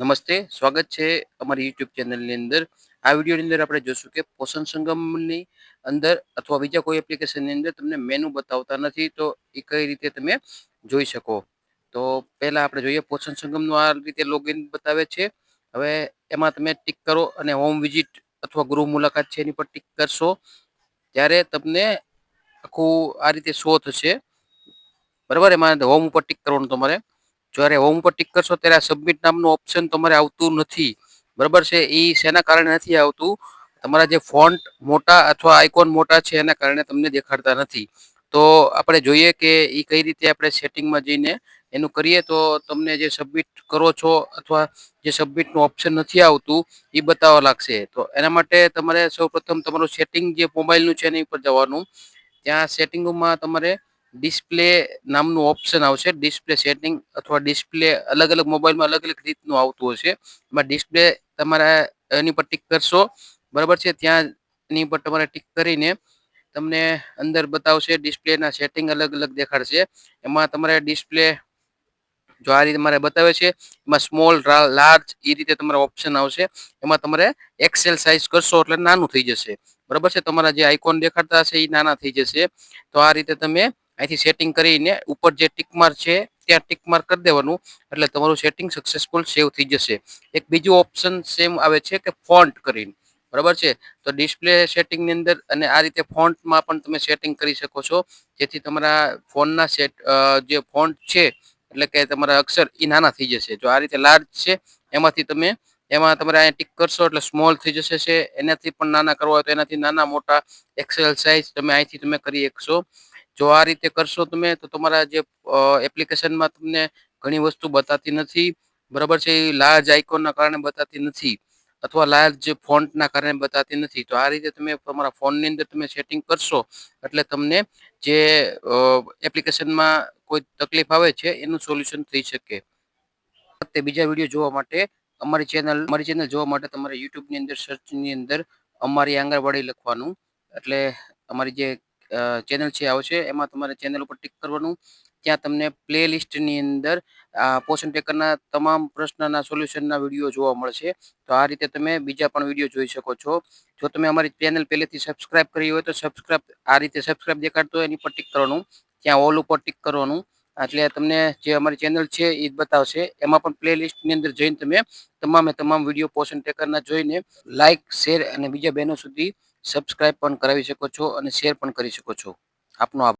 નમસ્તે, સ્વાગત છે અમારી યુટ્યુબ ચેનલની અંદર. આ વિડીયોની અંદર આપણે જોશું કે પોષણ સંગમની અંદર અથવા બીજા કોઈ એપ્લિકેશનની અંદર તમને મેનુ બતાવતા નથી, તો એ કઈ રીતે તમે જોઈ શકો? તો પહેલાં આપણે જોઈએ, પોષણ સંગમનું આ રીતે લોગિન બતાવે છે. હવે એમાં તમે ટિક કરો અને હોમ વિઝિટ અથવા ગૃહ મુલાકાત છે એની પર ટિક કરશો. ત્યારે તમને આખું આ રીતે શો થશે. બરાબર? એમાં હોમ ઉપર ટિક કરવાનું તમારે. જ્યારે હોમ ઉપર ટિક કરશો ત્યારે આ સબમિટ નામનું ઓપ્શન તમારે આવતું નથી. બરાબર છે? એ શેના કારણે નથી આવતું? તમારા જે ફોન્ટ મોટા અથવા આઇકોન મોટા છે એના કારણે તમને દેખાડતા નથી. તો આપણે જોઈએ કે એ કઈ રીતે આપણે સેટિંગમાં જઈને એનું કરીએ તો તમને જે સબમિટ કરો છો અથવા જે સબમિટનું ઓપ્શન નથી આવતું એ બતાવવા લાગશે. તો એના માટે તમારે સૌપ્રથમ તમારું સેટિંગ જે મોબાઈલનું છે એની ઉપર જવાનું. ત્યાં સેટિંગમાં તમારે ડિસ્પ્લે નામનું ઓપ્શન આવશે. ડિસ્પ્લે સેટિંગ અથવા ડિસ્પ્લે અલગ અલગ મોબાઈલમાં અલગ અલગ રીતનું આવતું હશે. એમાં ડિસ્પ્લે તમારા એની પર ટિક કરશો. બરાબર છે? ત્યાં એની પર તમારે ટિક કરીને તમને અંદર બતાવશે ડિસ્પ્લેના સેટિંગ અલગ અલગ દેખાડશે. એમાં તમારે ડિસ્પ્લે જો આ રીતે મારે બતાવે છે, એમાં સ્મોલ લાર્જ એ રીતે તમારા ઓપ્શન આવશે. એમાં તમારે એક્સેલ સાઇઝ કરશો એટલે નાનું થઈ જશે. બરાબર છે? તમારા જે આઇકોન દેખાડતા હશે એ નાના થઈ જશે. તો આ રીતે તમે અહીંથી સેટિંગ કરીને ઉપર જે ટીક માર્ક છે, ત્યાં ટિક માર્ક કરી દેવાનું. એટલે તમારું સેટિંગ સક્સેસફુલ સેવ થઈ જશે. એક બીજું ઓપ્શન સેમ આવે છે કે ફોન્ટ કરીને. બરાબર છે? તો ડિસ્પ્લે સેટિંગની અંદર અને આ રીતે ફોન્ટમાં પણ તમે સેટિંગ કરી શકો છો. જેથી તમારા ફોનના સેટ જે ફોન્ટ છે, એટલે કે તમારા અક્ષર એ નાના થઈ જશે. જો આ રીતે લાર્જ છે, એમાંથી તમે, એમાં તમારે અહીંયા ટિક કરશો એટલે સ્મોલ થઈ જશે છે. એનાથી પણ નાના કરવા હોય તો એનાથી નાના મોટા એક્સેલ સાઇઝ તમે અહીંથી તમે કરી શકશો. જો આ રીતે કરશો તમે, તો તમારા જે એપ્લિકેશનમાં તમને ઘણી વસ્તુ બતાતી નથી. બરાબર છે, એ લાર્જ આઇકોનના કારણે બતાતી નથી. અથવા લાર્જ ફોન્ટના કારણે બતાતી નથી. તો આ રીતે તમે તમારા ફોનની અંદર તમે સેટિંગ કરશો, એટલે તમને જે એપ્લિકેશનમાં કોઈ તકલીફ આવે છે, એનું સોલ્યુશન થઈ શકે. તે બીજા વીડિયો જોવા માટે અમારી ચેનલ અમારી ચેનલ જોવા માટે તમારે યુટ્યુબની અંદર સર્ચની અંદર અમારી આંગણવાડી લખવાનું. એટલે અમારી જે ચેનલ છે આવશે એમાં તમારે ચેનલ ઉપર ટિક કરવાનું. ત્યાં તમને પ્લે લિસ્ટની અંદર પોષણ ટેકરના તમામ પ્રશ્નના સોલ્યુશનના વીડિયો જોવા મળશે. તો આ રીતે તમે બીજા પણ વીડિયો જોઈ શકો છો. જો તમે અમારી ચેનલ પહેલેથી સબસ્ક્રાઇબ કરી હોય તો સબસ્ક્રાઇબ આ રીતે સબસ્ક્રાઇબ દેખાડતો એની પર ટિક કરવાનું. ત્યાં ઓલ ઉપર ટિક કરવાનું. એટલે તમને જે અમારી ચેનલ છે એ જ બતાવશે. એમાં પણ પ્લે લિસ્ટની અંદર જઈને તમે તમામે તમામ વીડિયો પોષણ ટેકરના જોઈને લાઇક શેર અને બીજા બહેનો સુધી સબસ્ક્રાઇબ પણ કરાવી શકો છો અને શેર પણ કરી શકો છો. આપનો આભાર.